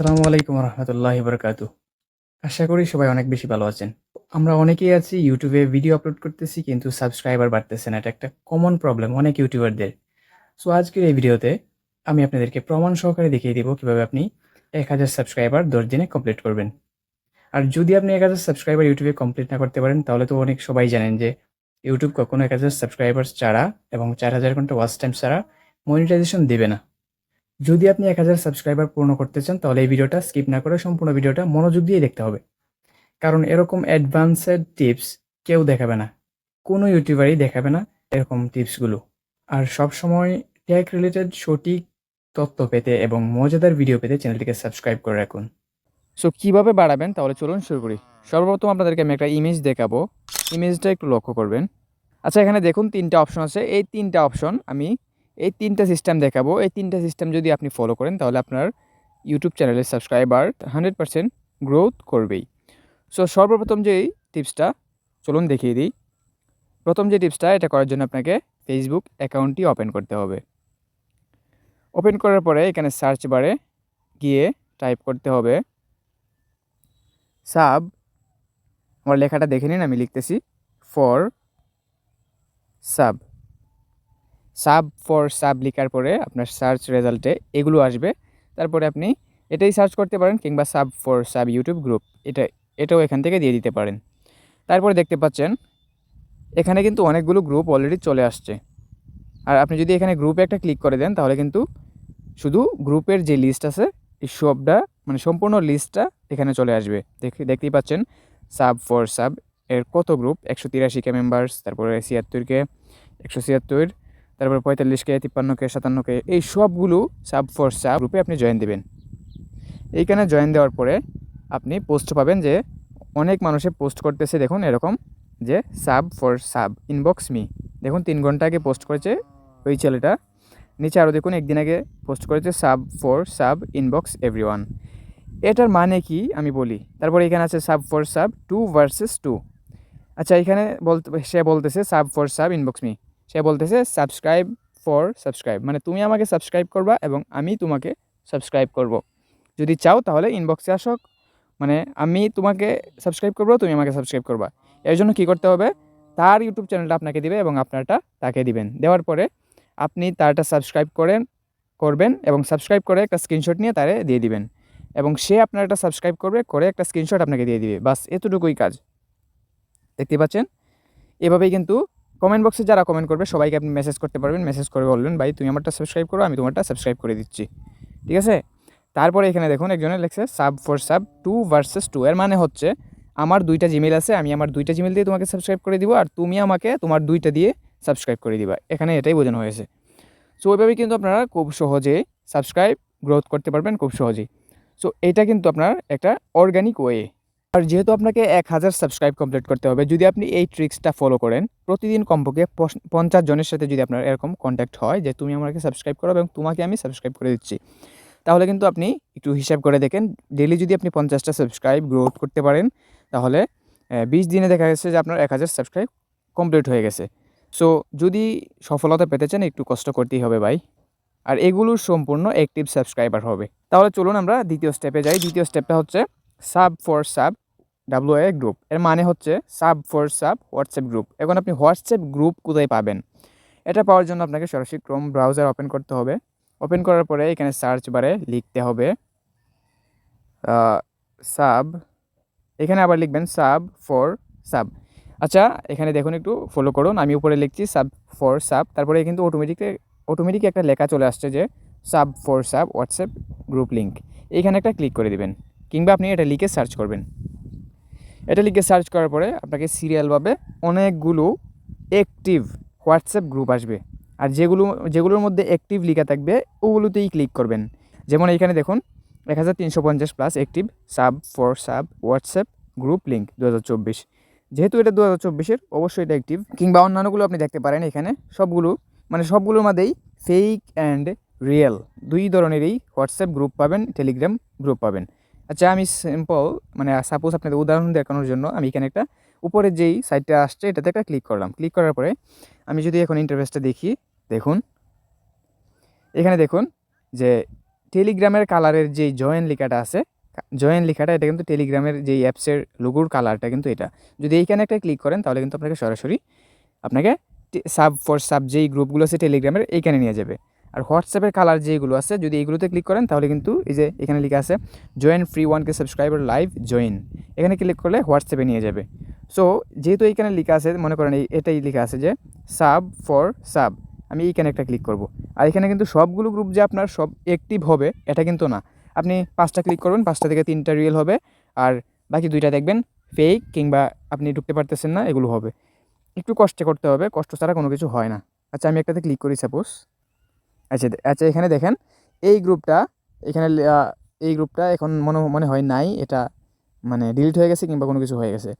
আসসালামু আলাইকুম রহমতুল্লাহ বরকাতু আশা করি সবাই অনেক বেশি ভালো আছেন। আমরা অনেকেই আছি ইউটিউবে ভিডিও আপলোড করতেছি, কিন্তু সাবস্ক্রাইবার বাড়তেছে না। এটা একটা কমন প্রবলেম অনেক ইউটিউবারদের সো আজকের এই ভিডিওতে আমি আপনাদেরকে প্রমাণ সহকারে দেখিয়ে দিব কীভাবে আপনি এক হাজার সাবস্ক্রাইবার দশ দিনে কমপ্লিট করবেন। আর যদি আপনি এক হাজার সাবস্ক্রাইবার ইউটিউবে কমপ্লিট না করতে পারেন, তাহলে তো অনেক সবাই জানেন যে ইউটিউব কখনো এক হাজার সাবস্ক্রাইবার ছাড়া এবং চার হাজার ঘণ্টা ওয়াচ টাইম ছাড়া মনিটাইজেশন দেবে না। যদি আপনি এক হাজার সাবস্ক্রাইবার পূর্ণ করতে চান, তাহলে এই ভিডিওটা স্কিপ না করে সম্পূর্ণ ভিডিওটা মনোযোগ দিয়ে দেখতে হবে। কারণ এরকম অ্যাডভান্সেড টিপস কেউ দেখাবে না। কোনো ইউটিউবারই দেখাবে না এরকম টিপসগুলো আর সবসময় ট্যাগ রিলেটেড সঠিক তথ্য পেতে এবং মজাদার ভিডিও পেতে চ্যানেলটিকে সাবস্ক্রাইব করে রাখুন। সো কীভাবে বাড়াবেন? তাহলে চলুন শুরু করি। সর্বপ্রথম আপনাদেরকে আমি একটা ইমেজ দেখাবো। ইমেজটা একটু লক্ষ্য করবেন। আচ্ছা এখানে দেখুন তিনটা অপশন আছে। এই তিনটা অপশন আমি এই তিনটা সিস্টেম দেখাবো। এই তিনটা সিস্টেম যদি আপনি ফলো করেন, তাহলে আপনার ইউটিউব চ্যানেলের সাবস্ক্রাইবার হান্ড্রেড পারসেন্ট গ্রোথ করবেই। সো সর্বপ্রথম যেই টিপসটা চলুন দেখিয়ে দিই। প্রথম যে টিপসটা এটা করার জন্য আপনাকে ফেসবুক অ্যাকাউন্টটি ওপেন করতে হবে। ওপেন করার পরে এখানে সার্চ বারে গিয়ে টাইপ করতে হবে সাব আমার লেখাটা দেখে নিন, আমি লিখতেছি for sub sub for sub লেখার পরে আপনার সার্চ রেজাল্টে এগুলো আসবে। তারপরে আপনি এটাই সার্চ করতে পারেন কিংবা sub for sub YouTube group, এটা, এটাও এখান থেকে দিয়ে দিতে পারেন। তারপরে দেখতে পাচ্ছেন, এখানে কিন্তু অনেকগুলো গ্রুপ অলরেডি চলে আসছে। আর আপনি যদি এখানে গ্রুপে একটা ক্লিক করে দেন, তাহলে কিন্তু শুধু গ্রুপের যে লিস্ট আছে এই সবটা মানে সম্পূর্ণ লিস্টটা এখানে চলে আসবে। দেখে, দেখতেই পাচ্ছেন, সাব ফর সাব এর কত গ্রুপ একশো তিরাশিকে মেম্বার্স তারপরে ছিয়াত্তরকে একশো ছিয়াত্তর তারপর পঁয়তাল্লিশকে, তিপ্পান্নকে, সাতান্নকে, এই সবগুলো সাব ফর সাব গ্রুপে আপনি জয়েন দেবেন। এইখানে জয়েন দেওয়ার পরে আপনি পোস্ট পাবেন যে অনেক মানুষে পোস্ট করতেছে দেখুন এরকম যে sub for sub inbox me দেখুন তিন ঘণ্টা আগে পোস্ট করেছে ওই ছেলেটা। নিচে আরও দেখুন একদিন আগে পোস্ট করেছে sub for sub inbox everyone এটার মানে কি আমি বলি? তারপরে এখানে আছে sub for sub two versus two আচ্ছা এখানে বলতে, সে বলতেছে sub for sub inbox me সে বলতেছে সাবস্ক্রাইব ফর সাবস্ক্রাইব মানে তুমি আমাকে সাবস্ক্রাইব করবা এবং আমি তোমাকে সাবস্ক্রাইব করব। যদি চাও তাহলে ইনবক্সে আসো। মানে আমি তোমাকে সাবস্ক্রাইব করব, তুমি আমাকে সাবস্ক্রাইব করবা। এর জন্য কী করতে হবে? তার ইউটিউব চ্যানেলটা আপনাকে দিবে এবং আপনারটা তাকে দিবেন। দেওয়ার পরে আপনি তারটা সাবস্ক্রাইব করেন, করবেন এবং সাবস্ক্রাইব করে একটা স্ক্রিনশট নিয়ে তারে দিয়ে দিবেন। এবং সে আপনার একটা সাবস্ক্রাইব করবে, করে একটা স্ক্রিনশট আপনাকে দিয়ে দিবে। বাস এতটুকুই কাজ। দেখতে পাচ্ছেন? এভাবেই কিন্তু কমেন্ট বক্সে যারা কমেন্ট করবে, সবাইকে আপনি মেসেজ করতে পারবেন। মেসেজ করে বলবেন, ভাই, তুমি আমারটা সাবস্ক্রাইব করো, আমি তোমারটা সাবস্ক্রাইব করে দিচ্ছি। ঠিক আছে? তারপরে এখানে দেখুন, একজনের লেখছে sub for sub two versus two এর মানে হচ্ছে, আমার দুইটা জিমেল আছে, আমি আমার দুইটা জিমেল দিয়ে তোমাকে সাবস্ক্রাইব করে দিব, আর তুমি আমাকে তোমার দুইটা দিয়ে সাবস্ক্রাইব করে দিবা। এখানে এটাই বোঝানো হয়েছে। সো ওইভাবে কিন্তু আপনারা খুব সহজে সাবস্ক্রাইব গ্রোথ করতে পারবেন খুব সহজেই। সো এটা কিন্তু আপনার একটা অর্গানিক ওয়ে আর যেহেতু আপনাকে এক হাজার সাবস্ক্রাইব কমপ্লিট করতে হবে, যদি আপনি এই ট্রিক্সটা ফলো করেন, প্রতিদিন কমপক্ষে পঞ্চাশ জনের সাথে যদি আপনার এরকম কন্ট্যাক্ট হয় যে তুমি আমাকে সাবস্ক্রাইব করো এবং তোমাকে আমি সাবস্ক্রাইব করে দিচ্ছি, তাহলে কিন্তু আপনি একটু হিসাব করে দেখেন ডেলি যদি আপনি পঞ্চাশটা সাবস্ক্রাইব গ্রোথ করতে পারেন, তাহলে বিশ দিনে দেখা গেছে যে আপনার এক হাজার সাবস্ক্রাইব কমপ্লিট হয়ে গেছে। সো যদি সফলতা পেতে চান, একটু কষ্ট করতেই হবে ভাই। আর এগুলো সম্পূর্ণ অ্যাক্টিভ সাবস্ক্রাইবার হবে। তাহলে চলুন আমরা দ্বিতীয় স্টেপে যাই। দ্বিতীয় স্টেপটা হচ্ছে sub for sub W A group. এর মানে হচ্ছে sub for sub WhatsApp group. এখন আপনি হোয়াটসঅ্যাপ গ্রুপ কোথায় পাবেন? এটা পাওয়ার জন্য আপনাকে সরাসরি ক্রোম ব্রাউজার ওপেন করতে হবে। ওপেন করার পরে এখানে সার্চ বারে লিখতে হবে সাব। এখানে আবার লিখবেন সাব ফর সাব। আচ্ছা এখানে দেখুন একটু ফলো করুন। আমি উপরে লিখছি সাব ফর সাব। তারপরে কিন্তু অটোমেটিক অটোমেটিক একটা লেখা চলে আসছে যে sub for sub WhatsApp group link এইখানে একটা ক্লিক করে দিবেন। কিংবা আপনি এটা লিখে সার্চ করবেন। এটা লিখে সার্চ করার পরে আপনাকে সিরিয়ালভাবে অনেকগুলো অ্যাক্টিভ হোয়াটসঅ্যাপ গ্রুপ আসবে। আর যেগুলো, যেগুলোর মধ্যে অ্যাক্টিভ লেখা থাকবে, ওগুলোতেই ক্লিক করবেন। যেমন এখানে দেখুন, এক হাজার তিনশো পঞ্চাশ plus active sub for sub WhatsApp group link দু হাজার চব্বিশ। যেহেতু এটা দু হাজার চব্বিশের, অবশ্যই এটা অ্যাক্টিভ কিংবা অন্যান্যগুলো আপনি দেখতে পারেন এখানে, সবগুলো মানে সবগুলোর মধ্যেই ফেক অ্যান্ড রিয়েল দুই ধরনেরই হোয়াটসঅ্যাপ গ্রুপ পাবেন টেলিগ্রাম গ্রুপ পাবেন। আচ্ছা আমি সিম্পল মানে সাপোজ আপনাদের উদাহরণ দেখানোর জন্য আমি এখানে একটা উপরের যেই সাইটটা আসছে, এটাতে একটা ক্লিক করলাম। ক্লিক করার পরে আমি যদি এখন ইন্টারভেসটা দেখি, দেখুন। এখানে দেখুন যে টেলিগ্রামের কালারের যে জয়েন লেখাটা আছে জয়েন লেখাটা, এটা কিন্তু টেলিগ্রামের যে অ্যাপসের লোগোর কালারটা কিন্তু এটা। যদি এইখানে একটা ক্লিক করেন, তাহলে কিন্তু আপনাকে সরাসরি আপনাকে সাব ফর সাব যেই গ্রুপগুলো আছে টেলিগ্রামের এইখানে নিয়ে যাবে। আর হোয়াটসঅ্যাপের কালার যেগুলো আছে, যদি এইগুলোতে ক্লিক করেন, তাহলে কিন্তু এই যে এখানে লেখা আছে join free one K subscriber live join এখানে ক্লিক করলে হোয়াটসঅ্যাপে নিয়ে যাবে। সো যেহেতু এইখানে লেখা আছে, মনে করেন এই, এটাই লেখা আছে যে সাব ফর সাব আমি এইখানে একটা ক্লিক করব। আর এখানে কিন্তু সবগুলো গ্রুপ যে আপনার সব অ্যাক্টিভ হবে, এটা কিন্তু না। আপনি পাঁচটা ক্লিক করবেন, পাঁচটা থেকে তিনটা রিয়েল হবে, আর বাকি দুইটা দেখবেন ফেক কিংবা আপনি ঢুকতে পারতেছেন না, এগুলো হবে। একটু কষ্টে করতে হবে, কষ্ট ছাড়া কোনো কিছু হয় না। আচ্ছা আমি একটাতে ক্লিক করি সাপোজ আচ্ছা আচ্ছা এখানে দেখেন, এই গ্রুপটা এখানে এই গ্রুপটা এখন মনে মনে হয় নাই, এটা মানে ডিলিট হয়ে গেছে কিংবা কোনো কিছু হয়ে গেছে।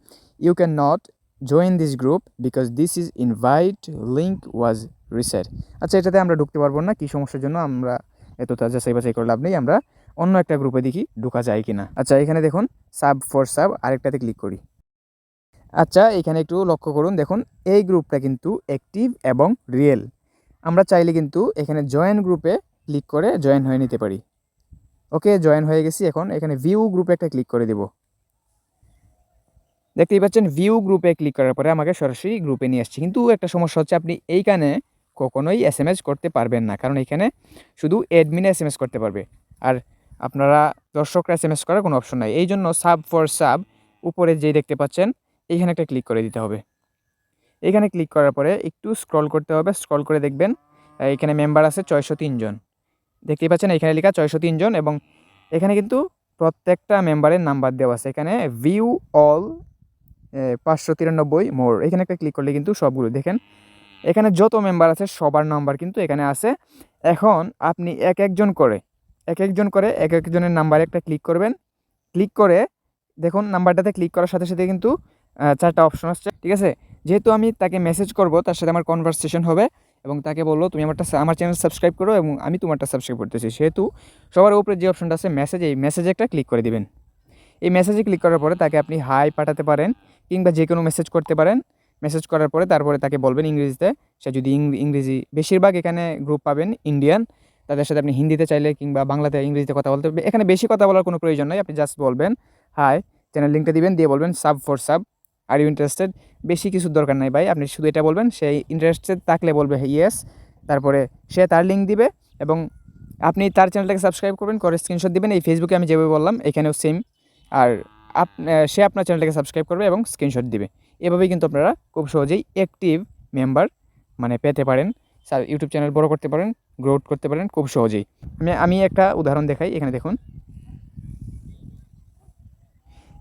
You can not join this group because this is invite link was reset আচ্ছা এটাতে আমরা ঢুকতে পারব না, কী সমস্যার জন্য আমরা এত তাজা যাচাই বাছাই করে লাভ নেই, আমরা অন্য একটা গ্রুপে দেখি ঢোকা যায় কিনা। আচ্ছা এখানে দেখুন সাব ফর সাব আরেকটাতে ক্লিক করি। আচ্ছা এখানে একটু লক্ষ্য করুন, দেখুন, এই গ্রুপটা কিন্তু অ্যাক্টিভ এবং রিয়েল আমরা চাইলে কিন্তু এখানে জয়েন গ্রুপে ক্লিক করে জয়েন হয়ে নিতে পারি। ওকে জয়েন হয়ে গেছি এখন। এখানে ভিউ গ্রুপে একটা ক্লিক করে দিব। দেখতেই পাচ্ছেন ভিউ গ্রুপে ক্লিক করার পরে আমাকে সরাসরি গ্রুপে নিয়ে আসছে। কিন্তু একটা সমস্যা হচ্ছে, আপনি এইখানে কখনোই এস করতে পারবেন না। কারণ এখানে শুধু অ্যাডমিনে এস করতে পারবে। আর আপনারা দর্শকরা এস এম এস করার কোনো অপশন নাই। এই জন্য সাব ফর সাব উপরে যেই দেখতে পাচ্ছেন, এইখানে একটা ক্লিক করে দিতে হবে। এখানে ক্লিক করার পরে একটু স্ক্রল করতে হবে স্ক্রল করে দেখবেন এখানে মেম্বার আছে ছয়শো জন। দেখতেই পাচ্ছেন এখানে লেখা ছয়শো জন এবং এখানে কিন্তু প্রত্যেকটা মেম্বারের নাম্বার দেওয়া আছে। এখানে ভিউ অল পাঁচশো তিরানব্বই মোর এখানে একটা ক্লিক করলে কিন্তু সবগুলো। দেখেন, এখানে যত মেম্বার আছে সবার নাম্বার কিন্তু এখানে আছে। এখন আপনি এক একজন করে, এক একজন করে এক একজনের নাম্বারে একটা ক্লিক করবেন। ক্লিক করে দেখুন নাম্বারটাতে ক্লিক করার সাথে সাথে কিন্তু চারটা অপশন আসছে। ঠিক আছে? যেহেতু আমি তাকে মেসেজ করব, তার সাথে আমার কনভারসেশন হবে এবং তাকে বলল, তুমি আমারটা আমার চ্যানেল সাবস্ক্রাইব করো এবং আমি তোমারটা সাবস্ক্রাইব করতেছি। সেহেতু সবার উপরে যে অপশনটা আছে মেসেজ এই মেসেজে একটা ক্লিক করে দিবেন। এই মেসেজে ক্লিক করার পরে তাকে আপনি হাই পাঠাতে পারেন কিংবা যে কোনো মেসেজ করতে পারেন। মেসেজ করার পরে তারপরে তাকে বলবেন ইংরেজিতে। সে যদি ইংরেজি, বেশিরভাগ এখানে গ্রুপ পাবেন ইন্ডিয়ান তাদের সাথে আপনি হিন্দিতে চাইলে কিংবা বাংলাতে ইংরেজিতে কথা বলতে এখানে বেশি কথা বলার কোনো প্রয়োজন নয় আপনি জাস্ট বলবেন হাই চ্যানেল লিঙ্কটা দিবেন, দিয়ে বলবেন sub for sub are you interested বেশি কিছু দরকার নাই ভাই, আপনি শুধু এটা বলবেন সেই ইন্টারেস্টেড থাকলে বলবে ইয়েস তারপরে সে তার লিঙ্ক দিবে এবং আপনি তার চ্যানেলটাকে সাবস্ক্রাইব করবেন, করে স্ক্রিনশট দিবেন, এই ফেসবুকে আমি যেভাবে বললাম, এখানেও সেম আর আপ সে আপনার চ্যানেলটাকে সাবস্ক্রাইব করবে এবং স্ক্রিনশট দিবে। এভাবেই কিন্তু আপনারা খুব সহজেই অ্যাক্টিভ মেম্বার মানে পেতে পারেন ইউটিউব চ্যানেল বড় করতে পারেন গ্রোথ করতে পারেন খুব সহজেই। আমি আমি একটা উদাহরণ দেখাই, এখানে দেখুন।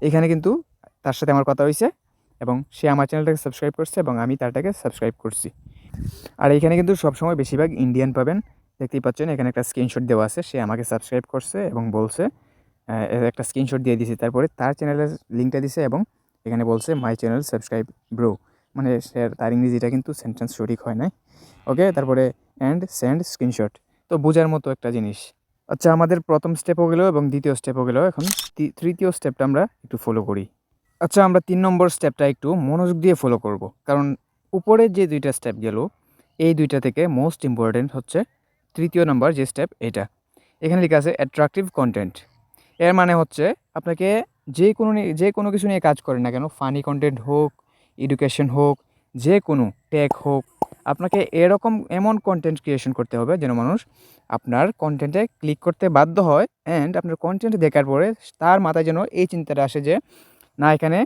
এখানে কিন্তু তার সাথে আমার কথা হয়েছে এবং সে আমার চ্যানেলটাকে সাবস্ক্রাইব করছে এবং আমি তারটাকে সাবস্ক্রাইব করছি। আর এখানে কিন্তু সবসময় বেশিরভাগ ইন্ডিয়ান পাবেন। দেখতেই পাচ্ছেন, এখানে একটা স্ক্রিনশট দেওয়া আছে। সে আমাকে সাবস্ক্রাইব করছে এবং বলছে একটা স্ক্রিনশট দিয়ে দিয়েছে। তারপরে তার চ্যানেলের লিঙ্কটা দিছে এবং এখানে বলছে মাই চ্যানেল সাবস্ক্রাইব ব্রো মানে সে তার ইংরেজিটা কিন্তু সেন্টেন্স সঠিক হয় নাই। ওকে তারপরে অ্যান্ড সেন্ড স্ক্রিনশট তো বোঝার মতো একটা জিনিস। আচ্ছা আমাদের প্রথম স্টেপও গেলো এবং দ্বিতীয় স্টেপও গেলো এখন তৃতীয় স্টেপটা আমরা একটু ফলো করি। আচ্ছা আমরা তিন নম্বর স্টেপটা একটু মনোযোগ দিয়ে ফলো করব। কারণ উপরে যে দুইটা স্টেপ গেল, এই দুইটা থেকে মোস্ট ইম্পর্টেন্ট হচ্ছে তৃতীয় নম্বর যে স্টেপ এটা। এখানে লেখা আছে অ্যাট্রাকটিভ কন্টেন্ট এর মানে হচ্ছে আপনাকে যে কোনো যে কোনো কিছু নিয়ে কাজ করেন না কেন ফানি কন্টেন্ট হোক এডুকেশন হোক, যে কোনো টেক হোক, আপনাকে এরকম এমন কন্টেন্ট ক্রিয়েশন করতে হবে যেন মানুষ আপনার কন্টেন্টে ক্লিক করতে বাধ্য হয়। অ্যান্ড আপনার কন্টেন্ট দেখার পরে তার মাথায় যেন এই চিন্তাটা আসে যে না, এখানে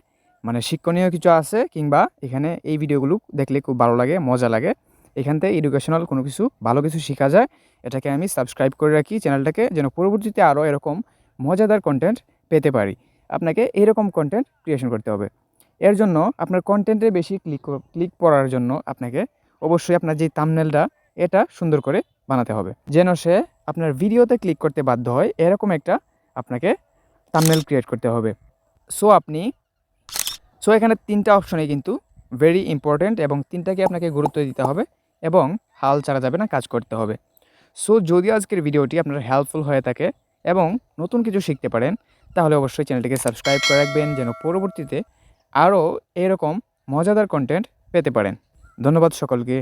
মানে শিক্ষণীয় কিছু আছে কিংবা এখানে এই ভিডিওগুলো দেখলে খুব ভালো লাগে, মজা লাগে। এখান থেকে এডুকেশনাল কোনো কিছু, ভালো কিছু শেখা যায়, এটাকে আমি সাবস্ক্রাইব করে রাখি চ্যানেলটাকে যেন পরবর্তীতে আরও এরকম মজাদার কন্টেন্ট পেতে পারি। আপনাকে এরকম কন্টেন্ট ক্রিয়েশন করতে হবে। এর জন্য আপনার কন্টেন্টে বেশি ক্লিক ক্লিক করার জন্য আপনাকে অবশ্যই আপনার যে তামনেলটা এটা সুন্দর করে বানাতে হবে। যেন সে আপনার ভিডিওতে ক্লিক করতে বাধ্য হয়, এরকম একটা আপনাকে তামনেল ক্রিয়েট করতে হবে। সো আপনি, সো এখানে তিনটা অপশনে কিন্তু ভেরি ইম্পর্ট্যান্ট এবং তিনটাকে আপনাকে গুরুত্ব দিতে হবে এবং হাল ছাড়া যাবে না, কাজ করতে হবে। সো যদি আজকের ভিডিওটি আপনার হেল্পফুল হয়ে থাকে এবং নতুন কিছু শিখতে পারেন, তাহলে অবশ্যই চ্যানেলটিকে সাবস্ক্রাইব করে রাখবেন, যেন পরবর্তীতে আরও এরকম মজাদার কন্টেন্ট পেতে পারেন। ধন্যবাদ সকলকে।